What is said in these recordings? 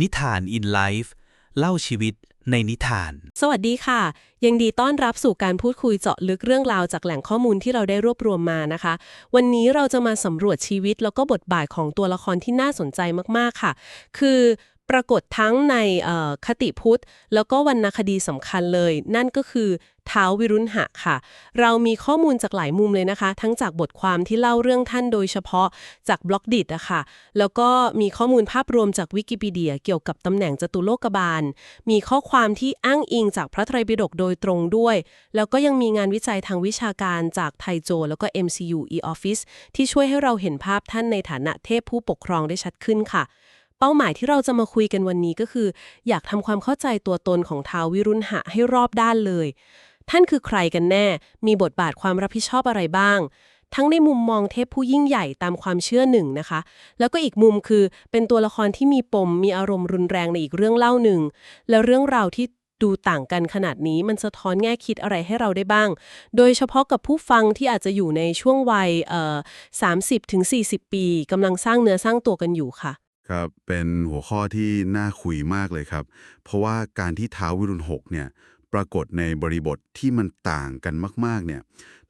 นิทาน in life เล่าชีวิตในนิทาน สวัสดีค่ะ ยังดีต้อนรับสู่การพูดคุยเจาะลึกเรื่องราวจากแหล่งข้อมูลที่เราได้รวบรวมมานะคะ วันนี้เราจะมาสำรวจชีวิตแล้วก็บทบาทของตัวละครที่น่าสนใจมากๆค่ะ คือ ปรากฏทั้งในคติพุทธ แล้วก็วรรณคดีสำคัญเลย นั่นก็คือท้าววิรุณหะค่ะ เรามีข้อมูลจากหลายมุมเลยนะคะ ทั้งจากบทความที่เล่าเรื่องท่านโดยเฉพาะจากบล็อกดิอะค่ะ แล้วก็มีข้อมูลภาพรวมจากวิกิพีเดีย เกี่ยวกับตำแหน่งจตุโลกบาล มีข้อความที่อ้างอิงจากพระไตรปิฎกโดยตรงด้วย แล้วก็ยังมีงานวิจัยทางวิชาการจากไทโจ แล้วก็ MCU e-Office ที่ช่วยให้เราเห็นภาพท่านในฐานะเทพผู้ปกครองได้ชัดขึ้นค่ะ เป้าหมายที่เราจะมาคุยกันวันนี้ก็คือ อยากทำความเข้าใจตัวตนของท้าววิรุณหะให้รอบด้านเลย ท่านคือใครกันแน่ มีบทบาทความรับผิดชอบอะไรบ้าง ทั้งในมุมมองเทพผู้ยิ่งใหญ่ตามความเชื่อหนึ่งนะคะ แล้วก็อีกมุมคือเป็นตัวละครที่มีปม มีอารมณ์รุนแรงในอีกเรื่องเล่าหนึ่ง แล้วเรื่องราวที่ดูต่างกันขนาดนี้มันสะท้อนแง่คิดอะไรให้เราได้บ้าง โดยเฉพาะกับผู้ฟังที่อาจจะอยู่ในช่วงวัยเอ่อ30ถึง40ปีกำลังสร้างเนื้อสร้างตัวกันอยู่ค่ะ ครับเป็นหัวข้อที่น่าคุยมากเลยครับ เพราะว่าการที่ท้าววิรุณหกเนี่ยปรากฏในบริบทที่มันต่างกันมาก ๆ เนี่ย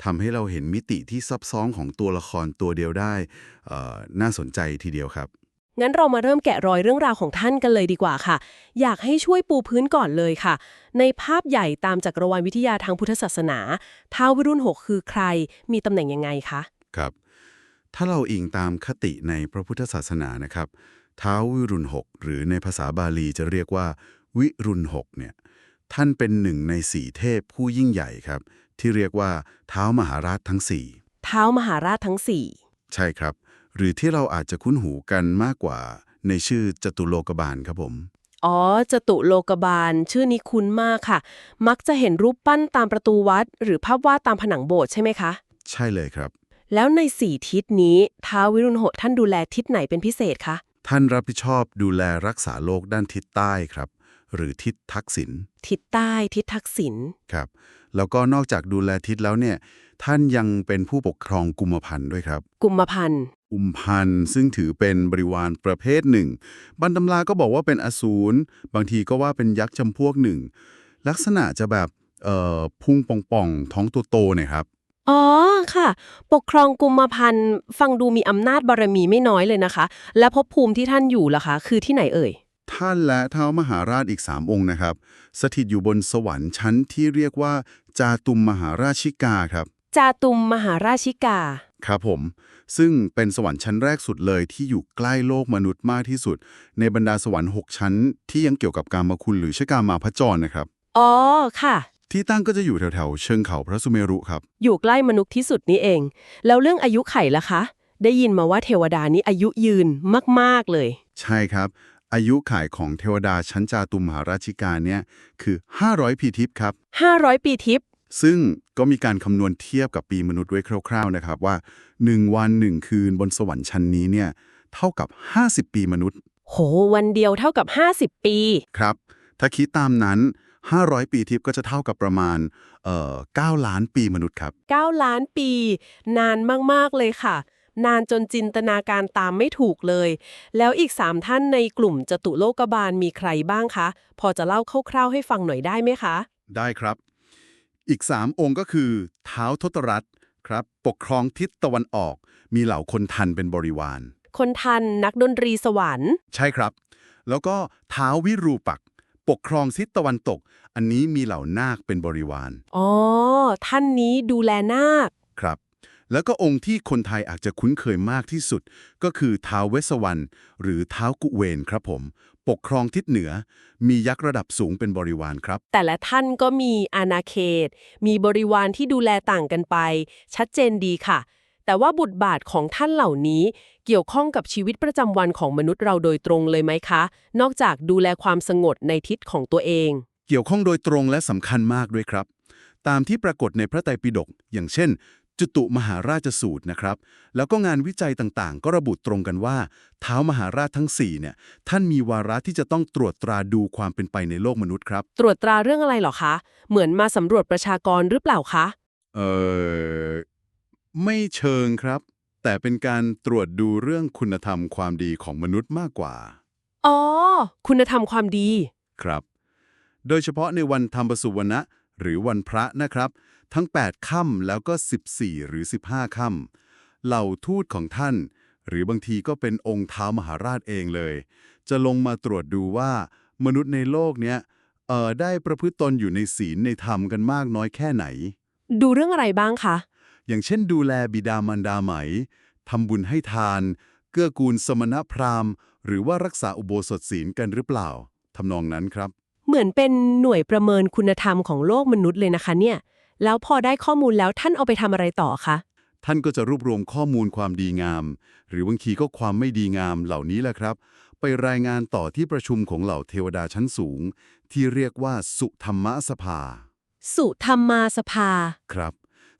ทำให้เราเห็นมิติที่ซับซ้อนของตัวละครตัวเดียวได้เอ่อน่าสนใจทีเดียวครับ งั้นเรามาเริ่มแกะรอยเรื่องราวของท่านกันเลยดีกว่าค่ะ อยากให้ช่วยปูพื้นก่อนเลยค่ะ ในภาพใหญ่ตามจักรวาลวิทยาทางพุทธศาสนา ท้าววิรุณหกคือใคร มีตำแหน่งยังไงคะ ครับ ถ้าเราอิงตามคติในพระพุทธศาสนานะครับ ท้าววิรุณหกหรือในภาษาบาลีจะเรียกว่า วิรุณหกเนี่ยท่านเป็นหนึ่งในสี่เทพผู้ยิ่งใหญ่ครับ ที่เรียกว่าเท้ามหาราชทั้งสี่ท้าวมหาราชทั้งสี่ใช่ครับ หรือที่เราอาจจะคุ้นหูกันมากกว่า ในชื่อจตุโลกบาลครับผม อ๋อจตุโลกบาล ชื่อนี้คุ้นมากค่ะ มักจะเห็นรูปปั้นตามประตูวัด หรือภาพวาดตามผนังโบสถ์ใช่ไหมคะ ใช่เลยครับ แล้วในสี่ทิศนี้ท้าววิรุณหกท่านดูแลทิศไหนเป็นพิเศษคะ ท่านรับผิดชอบดูแลรักษาโลกด้านทิศใต้ครับ หรือทิศทักษิณทิศใต้ทิศทักษิณครับ แล้วก็นอกจากดูแลทิศแล้วเนี่ย ท่านยังเป็นผู้ปกครองกุมภพันธ์ด้วยครับ กุมพันธ์กุมพันธ์ซึ่งถือเป็นบริวารประเภทหนึ่ง บรรตำราก็บอกว่าเป็นอสูร บางทีก็ว่าเป็นยักษ์จำพวกหนึ่ง ลักษณะจะแบบเอ่อพุ่งป่องๆ ท้องโตๆเนี่ยครับ อ๋อค่ะ ปกครองกุมพันธ์ฟังดูมีอำนาจบารมีไม่น้อยเลยนะคะ และภพภูมิที่ท่านอยู่ล่ะคะ คือที่ไหนเอ่ย ท่านและเท้ามหาราชอีกสามองค์นะครับ สถิตอยู่บนสวรรค์ชั้นที่เรียกว่า จาตุมมหาราชิกาครับ จาตุมมหาราชิกา ครับผม ซึ่งเป็นสวรรค์ชั้นแรกสุดเลยที่อยู่ใกล้โลกมนุษย์มากที่สุด ในบรรดาสวรรค์ 6 ชั้น ที่ยังเกี่ยวกับการมาคุณหรือชกามาพจรนะครับ อ๋อค่ะ ที่ตั้งก็จะอยู่แถวๆ เชิงเขาพระสุเมรุครับ อยู่ใกล้มนุษย์ที่สุดนี่เอง แล้วเรื่องอายุไขล่ะคะ ได้ยินมาว่าเทวดานี้อายุยืนมากๆเลย ใช่ครับ อายุข่ายของเทวดาชั้นจาตุมมหาราชิกาเนี่ยคือ 500 ปีทิพย์ครับ 500 ปีทิพย์ซึ่งก็มีการคำนวณเทียบกับปีมนุษย์ไว้คร่าวๆนะครับว่า 1 วัน 1 คืนบนสวรรค์ชั้นนี้เนี่ยเท่ากับ 50 ปีมนุษย์ โห วันเดียวเท่ากับ 50 ปี ครับ ถ้าคิดตามนั้น 500 ปีทิพย์ก็จะเท่ากับประมาณเอ่อ9ล้านปีมนุษย์ครับ 9 ล้านปี นานมาก ๆ เลยค่ะ นานจนจินตนาการตามไม่ถูกเลย แล้วอีก 3 ท่านในกลุ่มจตุโลกบาลมีใครบ้างคะ พอจะเล่าคร่าวๆให้ฟังหน่อยได้ไหมคะ ได้ครับ อีก 3 องค์ก็คือเท้าวทศรัตน์ครับ ปกครองทิศตะวันออก มีเหล่าคนทันเป็นบริวาร คนทันนักดนตรีสวรรค์ ใช่ครับ แล้วก็เท้าววิรูปักษ์ ปกครองทิศตะวันตก อันนี้มีเหล่านาคเป็นบริวาร อ๋อ ท่านนี้ดูแลนาค ครับ แล้วก็องค์ที่คนไทยอาจจะคุ้นเคยมากที่สุด ก็คือท้าวเวสสวรรณหรือท้าวกุเวนครับผม ปกครองทิศเหนือ มียักษ์ระดับสูงเป็นบริวารครับ แต่ละท่านก็มีอาณาเขต มีบริวารที่ดูแลต่างกันไป ชัดเจนดีค่ะ แต่ว่าบทบาทของท่านเหล่านี้ เกี่ยวข้องกับชีวิตประจำวันของมนุษย์เราโดยตรงเลยไหมคะ นอกจากดูแลความสงบในทิศของตัวเอง เกี่ยวข้องโดยตรงและสำคัญมากด้วยครับ ตามที่ปรากฏในพระไตรปิฎกอย่างเช่น จุตุมหาราชสูตรนะครับ แล้วก็งานวิจัยต่างๆ ก็ระบุตรงกันว่า เท้ามหาราชทั้ง4เนี่ยท่านมีวาระที่จะต้องตรวจตราดูความเป็นไปในโลกมนุษย์ครับ ตรวจตราเรื่องอะไรเหรอคะ เหมือนมาสำรวจประชากรหรือเปล่าคะ เออ ไม่เชิงครับ แต่เป็นการตรวจดูเรื่องคุณธรรมความดีของมนุษย์มากกว่า อ๋อ คุณธรรมความดี ครับ โดยเฉพาะในวันธรรมสุวรรณะหรือวันพระนะครับ ทั้ง 8ค่ำแล้วก็ 14 หรือ 15ค่ำเหล่าทูตของท่าน หรือบางทีก็เป็นองค์ท้าวมหาราชเองเลย จะลงมาตรวจดูว่ามนุษย์ในโลกเนี้ยเอ่อได้ประพฤติตนอยู่ในศีลในธรรมกันมากน้อยแค่ไหน ดูเรื่องอะไรบ้างคะ อย่างเช่นดูแลบิดามารดาไหมทำบุญให้ทาน เกื้อกูลสมณพราหมณ์ หรือว่ารักษาอุโบสถศีลกันหรือเปล่าทำนองนั้นครับ เหมือนเป็นหน่วยประเมินคุณธรรมของโลกมนุษย์เลยนะคะเนี่ย แล้วพอได้ข้อมูลแล้วท่านเอาไปทำอะไรต่อคะ ท่านก็จะรวบรวมข้อมูลความดีงาม หรือบางทีก็ความไม่ดีงามเหล่านี้แหละครับ ไปรายงานต่อที่ประชุมของเหล่าเทวดาชั้นสูง ที่เรียกว่าสุธรรมสภา สุธรรมาสภา ครับ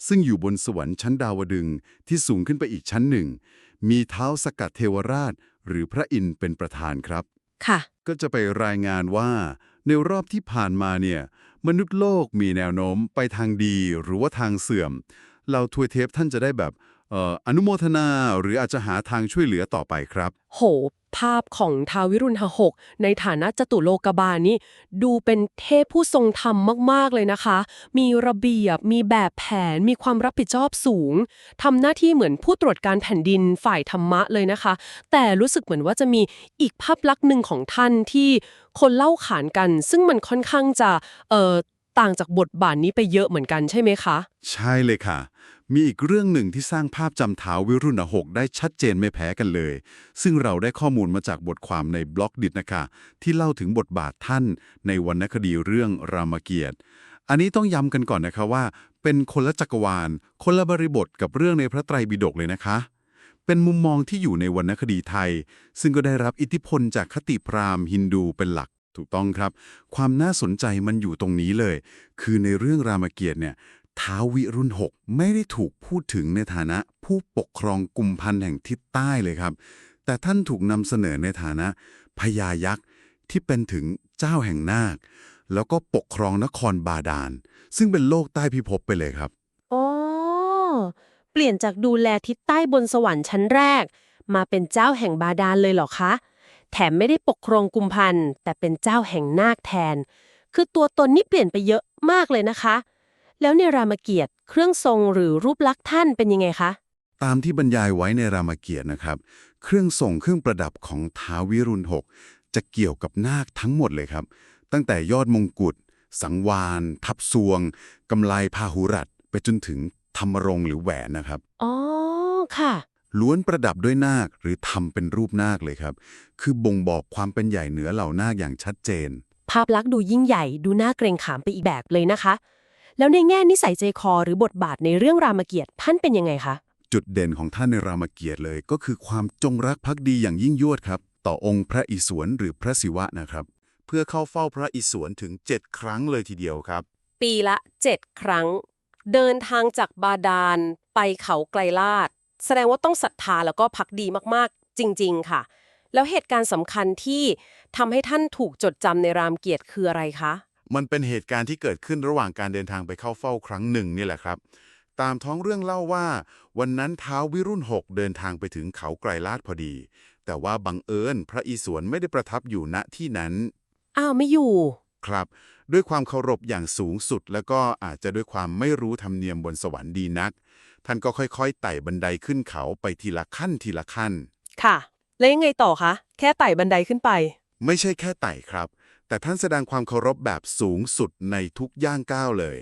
ซึ่งอยู่บนสวรรค์ชั้นดาวดึงส์ที่สูงขึ้นไปอีกชั้นหนึ่ง มีเท้าสกัดเทวราช หรือพระอินทร์เป็นประธานครับ ค่ะ ก็จะไปรายงานว่า ในรอบที่ผ่านมาเนี่ยมนุษย์โลกมีแนวโน้มไปทางดีหรือว่าทางเสื่อม เราทวยเทปท่านจะได้แบบ เอ่ออนุโมทนาหรืออาจจะหาทางช่วยเหลือต่อไปครับ โห ภาพของท้าววิรุณหหก ในฐานะจตุโลกบาลนี่ดูเป็นเทพผู้ทรงธรรมมาก ๆ เลยนะคะ มีระเบียบ มีแบบแผน มีความรับผิดชอบสูง ทำหน้าที่เหมือนผู้ตรวจการแผ่นดินฝ่ายธรรมะเลยนะคะ แต่รู้สึกเหมือนว่าจะมีอีกภาพลักษณ์หนึ่งของท่านที่คนเล่าขานกัน ซึ่งมันค่อนข้างจะเอ่อต่างจากบทบาทนี้ไปเยอะเหมือนกันใช่ไหมคะ ใช่เลยค่ะ มีอีกเรื่องหนึ่งที่สร้างภาพจำเท้าวิรุณหกได้ชัดเจนไม่แพ้กันเลย ซึ่งเราได้ข้อมูลมาจากบทความในบล็อกดิจนะคะ ที่เล่าถึงบทบาทท่านในวรรณคดีเรื่องรามเกียรติ อันนี้ต้องย้ำกันก่อนนะคะว่า เป็นคนละจักรวาล คนละบริบทกับเรื่องในพระไตรปิฎกเลยนะคะ เป็นมุมมองที่อยู่ในวรรณคดีไทย ซึ่งก็ได้รับอิทธิพลจากคติพราหมณ์ฮินดูเป็นหลักถูกต้องครับ ความน่าสนใจมันอยู่ตรงนี้เลย คือในเรื่องรามเกียรติเนี่ย ท้าววิรุณหกไม่ได้ถูกพูดถึงในฐานะผู้ปกครองกลุ่มพันธ์แห่งทิศใต้เลยครับ แต่ท่านถูกนำเสนอในฐานะพญายักษ์ที่เป็นถึงเจ้าแห่งนาค แล้วก็ปกครองนครบาดาล ซึ่งเป็นโลกใต้พิภพไปเลยครับอ๋อเปลี่ยนจากดูแลทิศใต้บนสวรรค์ชั้นแรก มาเป็นเจ้าแห่งบาดาลเลยเหรอคะ แถมไม่ได้ปกครองกุมพันธ์แต่เป็นเจ้าแห่งนาคแทน คือตัวตนนี่เปลี่ยนไปเยอะมากเลยนะคะ แล้วในรามเกียรติ์เครื่องทรงหรือรูปลักษณ์ท่านเป็นยังไงคะ ตามที่บรรยายไว้ในรามเกียรติ์นะครับ เครื่องส่งเครื่องประดับของท้าววิรุณหกจะเกี่ยวกับนาคทั้งหมดเลยครับ ตั้งแต่ยอดมงกุฎสังวานทับซวงกำไลพาหุรัตไปจนถึงธรรมรงค์หรือแหวนนะครับ อ๋อ ค่ะ ล้วนประดับด้วยนาคหรือทำเป็นรูปนาคเลยครับ คือบ่งบอกความเป็นใหญ่เหนือเหล่านาคอย่างชัดเจน ภาพลักษณ์ดูยิ่งใหญ่ดูน่าเกรงขามไปอีกแบบเลยนะคะ แล้วในแง่นิสัยใจคอหรือบทบาทในเรื่องรามเกียรติ์ท่านเป็นยังไงคะ จุดเด่นของท่านในรามเกียรติ์เลย ก็คือความจงรักภักดีอย่างยิ่งยวดครับ ต่อองค์พระอิศวรหรือพระศิวะนะครับ เพื่อเข้าเฝ้าพระอิศวรถึง 7 ครั้งเลยทีเดียวครับ ปีละ 7 ครั้ง เดินทางจากบาดาลไปเขาไกลลาดแสดงว่าต้องศรัทธาแล้วก็พักดีมากๆ จริง ๆ ค่ะ แล้วเหตุการณ์สำคัญที่ทำให้ท่านถูกจดจำในรามเกียรติ์คืออะไรคะ มันเป็นเหตุการณ์ที่เกิดขึ้นระหว่างการเดินทางไปเข้าเฝ้าครั้งหนึ่งนี่แหละครับ ตามท้องเรื่องเล่าว่า วันนั้นท้าววิรุณหกเดินทางไปถึงเขาไกรลาดพอดี แต่ว่าบังเอิญพระอิศวรไม่ได้ประทับอยู่ณที่นั้น อ้าวไม่อยู่ ครับ ด้วยความเคารพอย่างสูงสุด แล้วก็อาจจะด้วยความไม่รู้ธรรมเนียมบนสวรรค์ดีนัก ท่านก็ค่อยๆไต่บันไดขึ้นเขาไปทีละขั้นทีละขั้น ค่ะ แล้วยังไงต่อคะ แค่ไต่บันไดขึ้นไป ไม่ใช่แค่ไต่ครับ แต่ท่านแสดงความเคารพแบบสูงสุดในทุกย่างก้าวเลย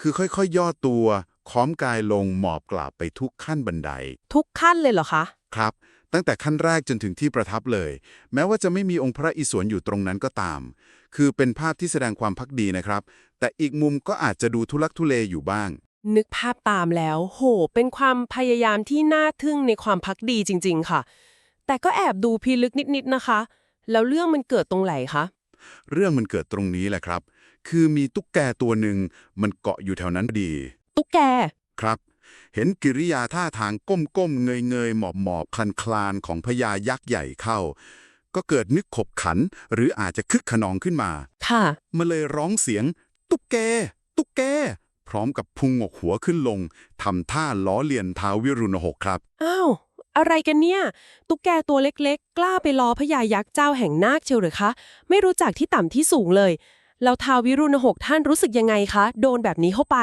คือค่อยๆย่อตัวค้อมกายลงหมอบกราบไปทุกขั้นบันได ทุกขั้นเลยเหรอคะ ครับ ตั้งแต่ขั้นแรกจนถึงที่ประทับเลย แม้ว่าจะไม่มีองค์พระอิศวรอยู่ตรงนั้นก็ตาม คือเป็นภาพที่แสดงความพักดีนะครับ แต่อีกมุมก็อาจจะดูทุลักทุเลอยู่บ้าง นึกภาพตามแล้ว โห เป็นความพยายามที่น่าทึ่งในความพักดีจริง ๆ ค่ะ แต่ก็แอบดูพิลึกนิดๆนะคะ แล้วเรื่องมันเกิดตรงไหนคะ เรื่องมันเกิดตรงนี้แหละครับ คือมีตุ๊กแกตัวหนึ่งมันเกาะอยู่แถวนั้นพอดี ตุ๊กแก ครับ เห็นกิริยาท่าทางก้มๆ เงยๆ หมอบๆคลันคลานๆของพญายักษ์ใหญ่เข้า ก็เกิดนึกขบขัน หรืออาจจะคึกขนองขึ้นมา ค่ะมาเลยร้องเสียง ตุ๊กแก ตุ๊กแก พร้อมกับพุงงกหัวขึ้นลงทำท่าล้อเลียนท้าววิรุณหกครับ อ้าว อะไรกันเนี่ย ตุ๊กแกตัวเล็กๆ กล้าไปล้อพญายักษ์เจ้าแห่งนาคเชียวหรือคะ ไม่รู้จักที่ต่ำที่สูงเลย แล้วท้าววิรุณหกท่านรู้สึกยังไงคะ โดนแบบนี้เข้าไป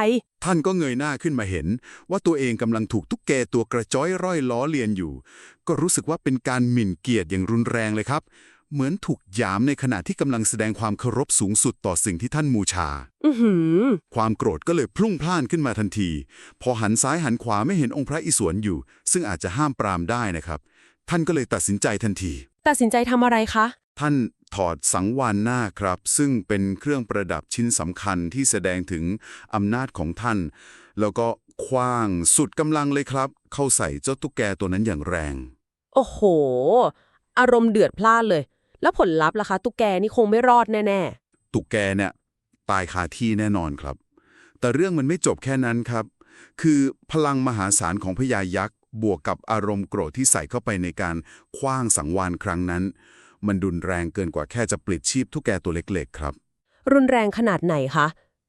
ท่านก็เงยหน้าขึ้นมาเห็น ว่าตัวเองกำลังถูกตุ๊กแกตัวกระจ้อยร่อยล้อเลียนอยู่ ก็รู้สึกว่าเป็นการหมิ่นเกียรติอย่างรุนแรงเลยครับ เหมือนถูกหยามในขณะที่กำลังแสดงความเคารพสูงสุดต่อสิ่งที่ท่านมูชา อือหือ ความโกรธก็เลยพลุ่งพล่านขึ้นมาทันที พอหันซ้ายหันขวาไม่เห็นองค์พระอิศวรอยู่ ซึ่งอาจจะห้ามปรามได้นะครับ ท่านก็เลยตัดสินใจทันที ตัดสินใจทำอะไรคะ ท่านถอดสังวานหน้าครับ ซึ่งเป็นเครื่องประดับชิ้นสำคัญที่แสดงถึงอำนาจของท่าน แล้วก็คว้างสุดกำลังเลยครับ เข้าใส่เจ้าตุ๊กแกตัวนั้นอย่างแรง โอ้โห อารมณ์เดือดพล่านเลย แล้วผลลัพธ์ล่ะคะ ตุ๊กแกนี่คงไม่รอดแน่ตุ๊กแกเนี่ยตายคาที่แน่นอนครับ แต่เรื่องมันไม่จบแค่นั้นครับ คือพลังมหาศาลของพญายักษ์บวกกับอารมณ์โกรธที่ใส่เข้าไปในการคว้างสังวานครั้งนั้น มันดุนแรงเกินกว่าแค่จะปลิดชีพตุ๊กแกตัวเล็กๆ ครับๆรุนแรงขนาดไหนคะ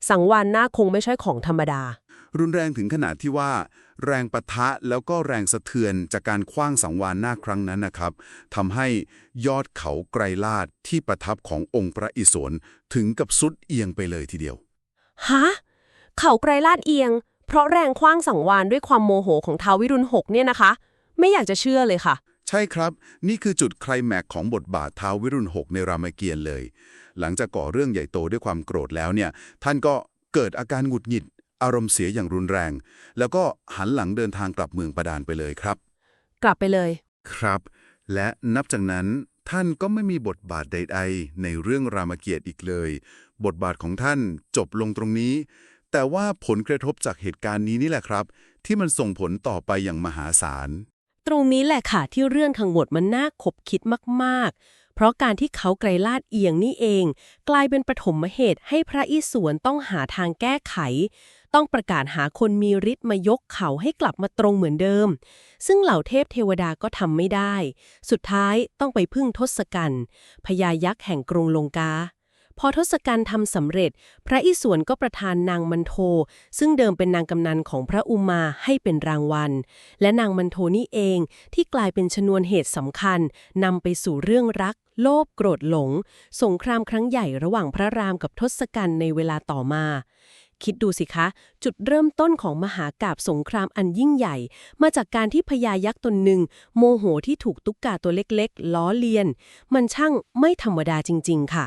สังวานหน้าคงไม่ใช่ของธรรมดา รุนแรงถึงขนาดที่ว่า แรงปะทะแล้วก็แรงสะเทือนจากการคว้างสังวานหน้าครั้งนั้นนะครับทำให้ยอดเขาไกรลาดที่ประทับขององค์พระอิศวรถึงกับสุดเอียงไปเลยทีเดียวฮะเขาไกรลาดเอียง เพราะแรงคว้างสังวานด้วยความโมโหของท้าววิรุณหกเนี่ยนะคะ ไม่อยากจะเชื่อเลยค่ะ ใช่ครับ นี่คือจุดไคลแม็กซ์ของบทบาทท้าววิรุณหกในรามเกียรติ์เลย หลังจากก่อเรื่องใหญ่โตด้วยความโกรธแล้วเนี่ย ท่านก็เกิดอาการหงุดหงิด อารมณ์เสียอย่างรุนแรง แล้วก็หันหลังเดินทางกลับเมืองปดานไปเลยครับ กลับไปเลย ครับ และนับจากนั้นท่านก็ไม่มีบทบาทใดๆในเรื่องรามเกียรติ์อีกเลย บทบาทของท่านจบลงตรงนี้ แต่ว่าผลกระทบจากเหตุการณ์นี้นี่แหละครับ ที่มันส่งผลต่อไปอย่างมหาศาล ตรงนี้แหละค่ะที่เรื่องทั้งหมดมันน่าขบคิดมากๆ เพราะการที่เขาไกรลาดเอียงนี่เอง กลายเป็นปฐมเหตุให้พระอิศวรต้องหาทางแก้ไข ต้องประกาศหาคนมีฤทธิ์มายกเขาให้กลับมาตรงเหมือนเดิม ซึ่งเหล่าเทพเทวดาก็ทำไม่ได้ สุดท้ายต้องไปพึ่งทศกัณฐ์พญายักษ์แห่งกรุงลงกา พอทศกัณฐ์ทำสำเร็จ พระอิศวรก็ประทานนางมันโท ซึ่งเดิมเป็นนางกำนันของพระอุมาให้เป็นรางวัล และนางมันโทนี่เองที่กลายเป็นชนวนเหตุสำคัญนำไปสู่เรื่องรักโลภโกรธหลง สงครามครั้งใหญ่ระหว่างพระรามกับทศกัณฐ์ในเวลาต่อมา คิดดูสิคะ จุดเริ่มต้นของมหากาบสงครามอันยิ่งใหญ่ มาจากการที่พญายักษ์ตนหนึ่ง โมโหที่ถูกตุ๊กกาตัวเล็กๆ ล้อเลียน มันช่างไม่ธรรมดาจริง ๆ ค่ะ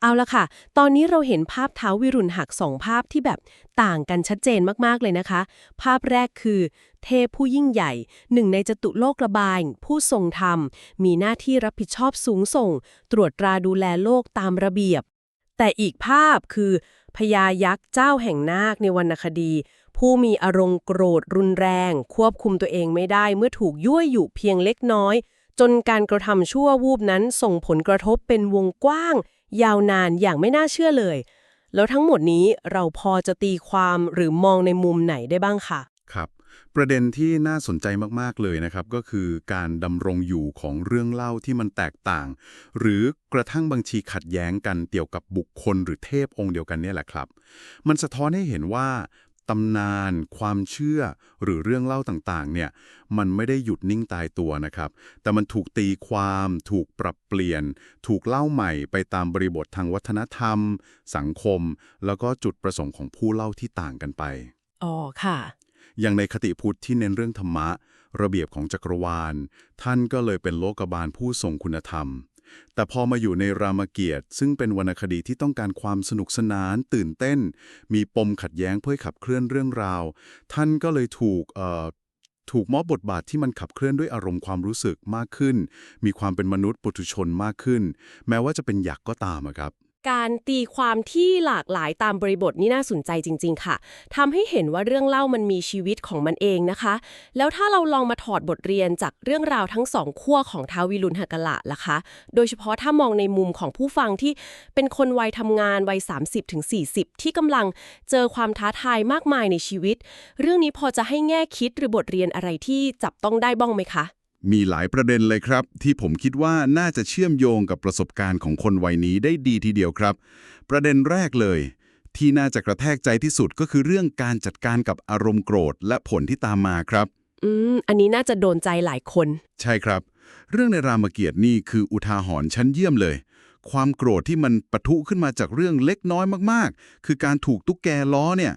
เอาละค่ะ ตอนนี้เราเห็นภาพเท้าวิรุณหักสองภาพที่แบบต่างกันชัดเจนมากๆเลยนะคะ ภาพแรกคือ เทพผู้ยิ่งใหญ่ หนึ่งในจตุโลกระบาย ผู้ทรงธรรม มีหน้าที่รับผิดชอบสูงส่ง ตรวจตราดูแลโลกตามระเบียบ แต่อีกภาพคือ พญายักษ์เจ้าแห่งนาคในวรรณคดี ผู้มีอารมณ์โกรธรุนแรง ควบคุมตัวเองไม่ได้เมื่อถูกยั่วยุเพียงเล็กน้อย จนการกระทำชั่ววูบนั้นส่งผลกระทบเป็นวงกว้าง ยาวนานอย่างไม่น่าเชื่อเลย แล้วทั้งหมดนี้เราพอจะตีความหรือมองในมุมไหนได้บ้างคะครับ ประเด็นที่น่าสนใจมากๆเลยนะครับ ก็คือการดำรงอยู่ของเรื่องเล่าที่มันแตกต่าง หรือกระทั่งบางทีขัดแย้งกันเกี่ยวกับบุคคลหรือเทพองค์เดียวกันเนี่ยแหละครับ มันสะท้อนให้เห็นว่าตำนาน ความเชื่อ หรือเรื่องเล่าต่างๆ เนี่ย มันไม่ได้หยุดนิ่งตายตัวนะครับ แต่มันถูกตีความ ถูกปรับเปลี่ยน ถูกเล่าใหม่ไปตามบริบททางวัฒนธรรม สังคม แล้วก็จุดประสงค์ของผู้เล่าที่ต่างกันไป อ๋อ ค่ะ อย่างในคติพุทธที่เน้นเรื่องธรรมะ ระเบียบของจักรวาล ท่านก็เลยเป็นโลกบาลผู้ทรงคุณธรรม แต่พอมาอยู่ในรามเกียรติ ซึ่งเป็นวรรณคดีที่ต้องการความสนุกสนาน ตื่นเต้น มีปมขัดแย้งเพื่อขับเคลื่อนเรื่องราว ท่านก็เลยถูกเอ่อถูกมอบบทบาทที่มันขับเคลื่อนด้วยอารมณ์ความรู้สึกมากขึ้น มีความเป็นมนุษย์ปุถุชนมากขึ้น แม้ว่าจะเป็นหยักษ์ก็ตามครับ การตีความที่หลากหลายตามบริบทนี่น่าสนใจจริง ๆ ค่ะทำให้เห็นว่าเรื่องเล่ามันมีชีวิตของมันเองนะคะ แล้วถ้าเราลองมาถอดบทเรียนจากเรื่องราวทั้งสองขั้วของท้าววิรุณหกละล่ะคะ โดยเฉพาะถ้ามองในมุมของผู้ฟังที่เป็นคนวัยทำงานวัย 30-40 ที่กำลังเจอความท้าทายมากมายในชีวิต เรื่องนี้พอจะให้แง่คิดหรือบทเรียนอะไรที่จับต้องได้บ้างไหมคะ มีหลายประเด็นเลยครับ ที่ผมคิดว่าน่าจะเชื่อมโยงกับประสบการณ์ของคนวัยนี้ได้ดีทีเดียวครับ ประเด็นแรกเลย ที่น่าจะกระแทกใจที่สุดก็คือเรื่องการจัดการกับอารมณ์โกรธ และผลที่ตามมาครับ อืม อันนี้น่าจะโดนใจหลายคน ใช่ครับ เรื่องในรามเกียรติ์นี่คืออุทาหรณ์ชั้นเยี่ยมเลย ความโกรธที่มันปะทุขึ้นมาจากเรื่องเล็กน้อยมากๆ คือการถูกตุ๊กแกล้อเนี่ย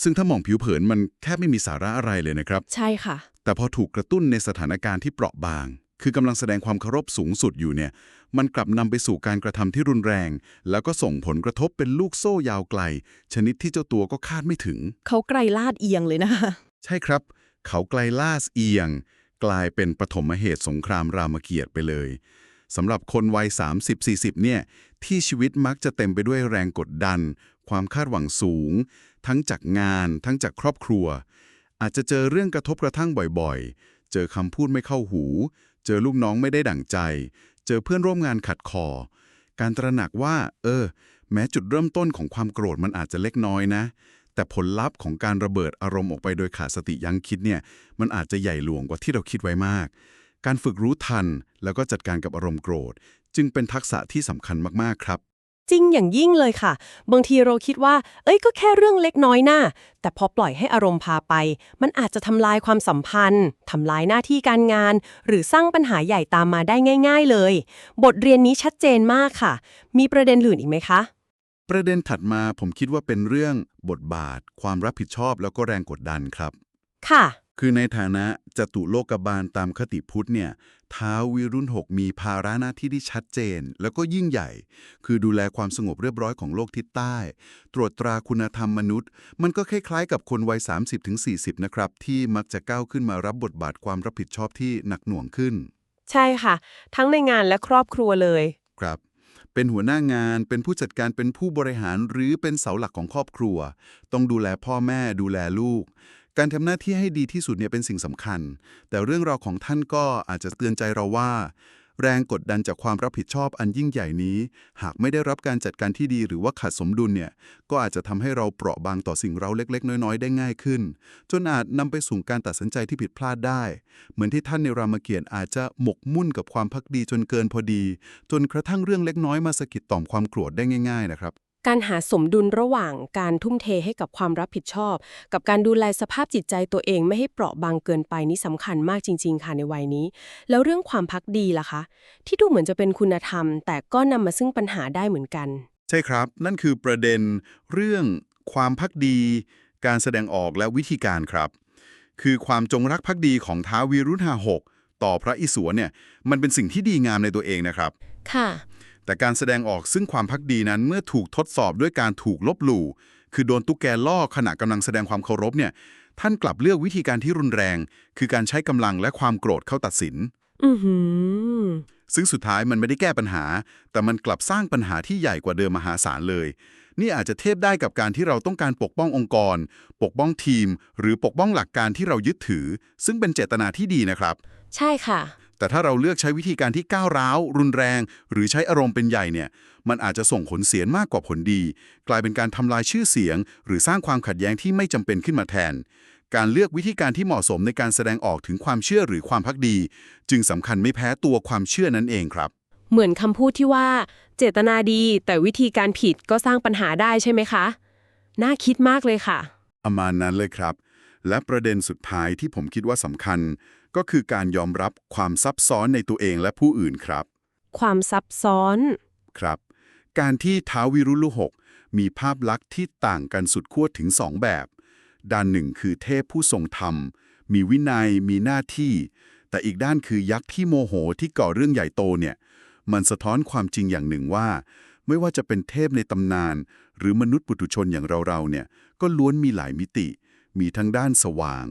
ซึ่งถ้ามองผิวเผินมันแทบไม่มีสาระอะไรเลยนะครับ ใช่ค่ะ แต่พอถูกกระตุ้นในสถานการณ์ที่เปราะบาง คือกำลังแสดงความเคารพสูงสุดอยู่เนี่ย มันกลับนำไปสู่การกระทำที่รุนแรง แล้วก็ส่งผลกระทบเป็นลูกโซ่ยาวไกล ชนิดที่เจ้าตัวก็คาดไม่ถึง เขาไกลลาดเอียงเลยนะคะใช่ครับ เขาไกลล่าสเอียง กลายเป็นปฐมเหตุสงครามรามเกียรติ์ไปเลยสำหรับคนวัย 30-40 เนี่ย ที่ชีวิตมักจะเต็มไปด้วยแรงกดดัน ความคาดหวังสูง ทั้งจากงาน ทั้งจากครอบครัว อาจจะเจอเรื่องกระทบกระทั่งบ่อยๆ เจอคำพูดไม่เข้าหู เจอลูกน้องไม่ได้ดั่งใจ เจอเพื่อนร่วมงานขัดคอ การตระหนักว่า เออ แม้จุดเริ่มต้นของความโกรธมันอาจจะเล็กน้อยนะ แต่ผลลัพธ์ของการระเบิดอารมณ์ออกไปโดยขาดสติยั้งคิดเนี่ย มันอาจจะใหญ่หลวงกว่าที่เราคิดไว้มาก การฝึกรู้ทันแล้วก็จัดการกับอารมณ์โกรธ จึงเป็นทักษะที่สำคัญมากๆครับ จริงอย่างยิ่งเลยค่ะ บางทีเราคิดว่า เอ้ยก็แค่เรื่องเล็กน้อยน่าแต่พอปล่อยให้อารมณ์พาไป มันอาจจะทำลายความสัมพันธ์ทำลายหน้าที่การงาน หรือสร้างปัญหาใหญ่ตามมาได้ง่าย ๆ เลย บทเรียนนี้ชัดเจนมากค่ะ มีประเด็นอื่นอีกไหมคะ ประเด็นถัดมาผมคิดว่าเป็นเรื่องบทบาท ความรับผิดชอบแล้วก็แรงกดดันครับ ค่ะ คือในฐานะจตุโลกบาลตามคติพุทธเนี่ยท้าววิรุณหกมีภาระหน้าที่ที่ชัดเจน แล้วก็ยิ่งใหญ่ คือดูแลความสงบเรียบร้อยของโลกทิศใต้ ตรวจตราคุณธรรมมนุษย์ มันก็คล้ายๆ กับคนวัย 30-40 นะครับ ที่มักจะก้าวขึ้นมารับบทบาทความรับผิดชอบที่หนักหน่วงขึ้น ใช่ค่ะ ทั้งในงานและครอบครัวเลยครับเป็นหัวหน้างาน เป็นผู้จัดการ เป็นผู้บริหาร หรือเป็นเสาหลักของครอบครัว ต้องดูแลพ่อแม่ ดูแลลูก การทำหน้าที่ให้ดีที่สุดเนี่ยเป็นสิ่งสำคัญ แต่เรื่องราวของท่านก็อาจจะเตือนใจเราว่า แรงกดดันจากความรับผิดชอบอันยิ่งใหญ่นี้ หากไม่ได้รับการจัดการที่ดีหรือว่าขาดสมดุลเนี่ยก็อาจจะทำให้เราเปราะบางต่อสิ่งเราเล็ก ๆ น้อยๆ ได้ง่ายขึ้น จนอาจนำไปสู่การตัดสินใจที่ผิดพลาดได้ เหมือนที่ท่านในรามเกียรติ์อาจจะหมกมุ่นกับความพักดีจนเกินพอดี จนกระทั่งเรื่องเล็กน้อยมาสะกิดต่อมความโกรธได้ง่าย ๆ นะครับ การหาสมดุลระหว่างการทุ่มเทให้กับความรับผิดชอบ กับการดูแลสภาพจิตใจตัวเองไม่ให้เปราะบางเกินไปนี่สำคัญมากจริง ๆ ค่ะในวัยนี้ แล้วเรื่องความพักดีล่ะคะ ที่ดูเหมือนจะเป็นคุณธรรม แต่ก็นำมาซึ่งปัญหาได้เหมือนกัน ใช่ครับ นั่นคือประเด็นเรื่องความพักดี การแสดงออกและวิธีการครับ คือความจงรักภักดีของท้าววีรุณหาหกต่อพระอิศวรเนี่ยมันเป็นสิ่งที่ดีงามในตัวเองนะครับ ค่ะ แต่การแสดงออกซึ่งความพักดีนั้นเมื่อถูกทดสอบด้วยการถูกลบหลู่ คือโดนตุ๊กแกล่อขณะกำลังแสดงความเคารพเนี่ย ท่านกลับเลือกวิธีการที่รุนแรง คือการใช้กำลังและความโกรธเข้าตัดสิน อือหือซึ่งสุดท้ายมันไม่ได้แก้ปัญหา แต่มันกลับสร้างปัญหาที่ใหญ่กว่าเดิมมหาศาลเลย นี่อาจจะเทียบได้กับการที่เราต้องการปกป้ององค์กร ปกป้องทีม หรือปกป้องหลักการที่เรายึดถือ ซึ่งเป็นเจตนาที่ดีนะครับ ใช่ค่ะ แต่ถ้าเราเลือกใช้วิธีการที่ก้าวร้าว รุนแรง หรือใช้อารมณ์เป็นใหญ่เนี่ย มันอาจจะส่งผลเสียมากกว่าผลดี กลายเป็นการทำลายชื่อเสียง หรือสร้างความขัดแย้งที่ไม่จำเป็นขึ้นมาแทน การเลือกวิธีการที่เหมาะสมในการแสดงออกถึงความเชื่อหรือความพักดี จึงสำคัญไม่แพ้ตัวความเชื่อนั่นเองครับ เหมือนคำพูดที่ว่า เจตนาดี แต่วิธีการผิดก็สร้างปัญหาได้ใช่ไหมคะ น่าคิดมากเลยค่ะประมาณนั้นเลยครับ และประเด็นสุดท้ายที่ผมคิดว่าสำคัญ ก็คือการยอมรับความซับซ้อนในตัวเองและผู้อื่นครับ ความซับซ้อน ครับ การที่ท้าววิรุฬหกมีภาพลักษณ์ที่ต่างกันสุดขั้วถึงสองแบบ ด้านหนึ่งคือเทพผู้ทรงธรรม มีวินัย มีหน้าที่ แต่อีกด้านคือยักษ์ที่โมโหที่ก่อเรื่องใหญ่โตเนี่ย มันสะท้อนความจริงอย่างหนึ่งว่า ไม่ว่าจะเป็นเทพในตำนาน หรือมนุษย์ปุถุชนอย่างเราๆเนี่ย ก็ล้วนมีหลายมิติ มีทั้งด้านสว่าง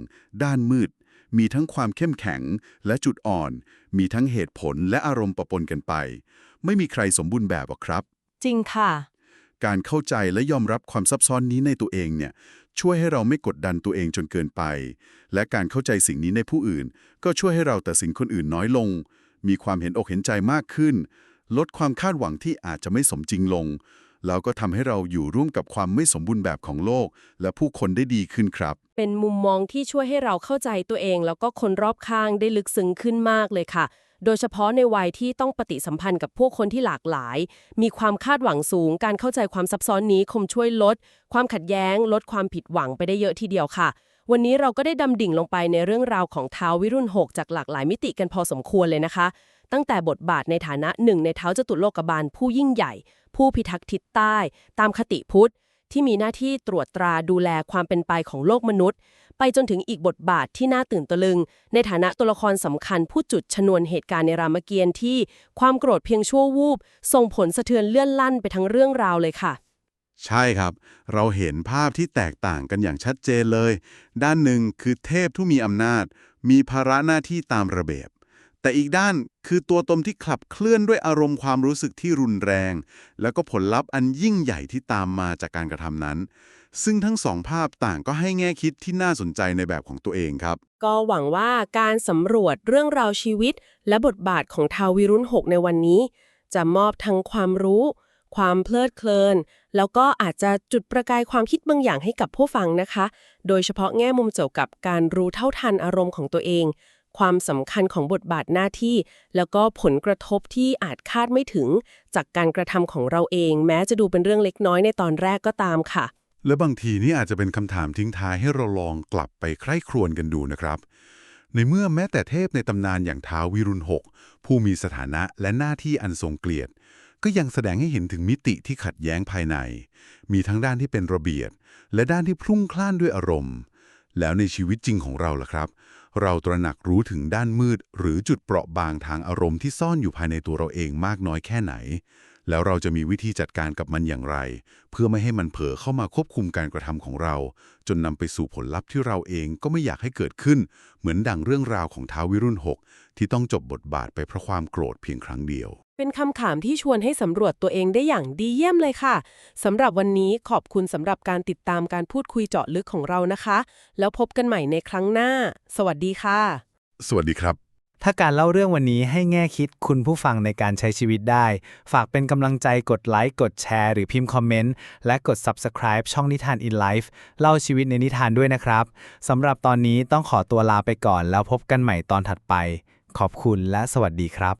ด้านมืด มีทั้งความเข้มแข็งและจุดอ่อน มีทั้งเหตุผลและอารมณ์ปะปนกันไป ไม่มีใครสมบูรณ์แบบหรอกครับ จริงค่ะ การเข้าใจและยอมรับความซับซ้อนนี้ในตัวเองเนี่ยช่วยให้เราไม่กดดันตัวเองจนเกินไป และการเข้าใจสิ่งนี้ในผู้อื่น ก็ช่วยให้เราตัดสินคนอื่นน้อยลง มีความเห็นอกเห็นใจมากขึ้น ลดความคาดหวังที่อาจจะไม่สมจริงลง แล้วก็ทำให้เราอยู่ร่วมกับความไม่สมบูรณ์แบบของโลก และผู้คนได้ดีขึ้นครับ เป็นมุมมองที่ช่วยให้เราเข้าใจตัวเอง แล้วก็คนรอบข้างได้ลึกซึ้งขึ้นมากเลยค่ะ โดยเฉพาะในวัยที่ต้องปฏิสัมพันธ์กับผู้คนที่หลากหลาย มีความคาดหวังสูง การเข้าใจความซับซ้อนนี้คงช่วยลด ความขัดแย้ง ลดความผิดหวังไปได้เยอะทีเดียวค่ะ วันนี้เราก็ได้ดำดิ่งลงไปในเรื่องราวของท้าววิรุณหกจากหลากหลายมิติกันพอสมควรเลยนะคะตั้งแต่บทบาทในฐานะหนึ่งในเท้าจตุโลกบาลผู้ยิ่งใหญ่ ผู้พิทักษ์ทิศใต้ ตามคติพุทธ ที่มีหน้าที่ตรวจตราดูแลความเป็นไปของโลกมนุษย์ ไปจนถึงอีกบทบาทที่น่าตื่นตะลึง ในฐานะตัวละครสำคัญผู้จุดชนวนเหตุการณ์ในรามเกียรติ์ที่ความโกรธเพียงชั่ววูบส่งผลสะเทือนเลื่อนลั่นไปทั้งเรื่องราวเลยค่ะใช่ครับ เราเห็นภาพที่แตกต่างกันอย่างชัดเจนเลย ด้านหนึ่งคือเทพผู้มีอำนาจ มีภาระหน้าที่ตามระเบียบ แต่อีกด้านคือตัวตนที่ขับเคลื่อนด้วยอารมณ์ความรู้สึกที่รุนแรง แล้วก็ผลลัพธ์อันยิ่งใหญ่ที่ตามมาจากการกระทำนั้น ซึ่งทั้งสองภาพต่างก็ให้แง่คิดที่น่าสนใจในแบบของตัวเองครับ ก็หวังว่าการสำรวจเรื่องราวชีวิต และบทบาทของทาวิรุณหกในวันนี้ จะมอบทั้งความรู้ ความเพลิดเพลิน แล้วก็อาจจะจุดประกายความคิดบางอย่างให้กับผู้ฟังนะคะ โดยเฉพาะแง่มุมเกี่ยวกับการรู้เท่าทันอารมณ์ของตัวเอง ความสำคัญของบทบาทหน้าที่ แล้วก็ผลกระทบที่อาจคาดไม่ถึง จากการกระทำของเราเอง แม้จะดูเป็นเรื่องเล็กน้อยในตอนแรกก็ตามค่ะ และบางทีนี่อาจจะเป็นคำถามทิ้งท้ายให้เราลองกลับไปใคร่ครวญกันดูนะครับ ในเมื่อแม้แต่เทพในตำนานอย่างท้าววิรุณหกผู้มีสถานะและหน้าที่อันทรงเกียรติก็ยังแสดงให้เห็นถึงมิติที่ขัดแย้งภายใน มีทั้งด้านที่เป็นระเบียบ และด้านที่พรุ่งคล่านด้วยอารมณ์ แล้วในชีวิตจริงของเราล่ะครับ เราตระหนักรู้ถึงด้านมืด หรือจุดเปราะบางทางอารมณ์ที่ซ่อนอยู่ภายในตัวเราเองมากน้อยแค่ไหน แล้วเราจะมีวิธีจัดการกับมันอย่างไร เพื่อไม่ให้มันเผลอเข้ามาควบคุมการกระทำของเรา จนนำไปสู่ผลลัพธ์ที่เราเองก็ไม่อยากให้เกิดขึ้น เหมือนดังเรื่องราวของท้าววิรุณหกที่ต้องจบบทบาทไปเพราะความโกรธเพียงครั้งเดียว เป็นคำถามที่ชวนให้สำรวจตัวเองได้อย่างดีเยี่ยมเลยค่ะสำหรับวันนี้ขอบคุณสำหรับการติดตามการพูดคุยเจาะลึกของเรานะคะ แล้วพบกันใหม่ในครั้งหน้า สวัสดีค่ะ สวัสดีครับ ถ้าการเล่าเรื่องวันนี้ให้แง่คิดคุณผู้ฟังในการใช้ชีวิตได้ ฝากเป็นกำลังใจกดไลค์ กดแชร์ หรือพิมพ์คอมเมนต์ และกด Subscribe ช่องนิทาน in Life เล่าชีวิตในนิทานด้วยนะครับ สำหรับตอนนี้ต้องขอตัวลาไปก่อนแล้วพบกันใหม่ตอนถัดไป ขอบคุณและสวัสดีครับ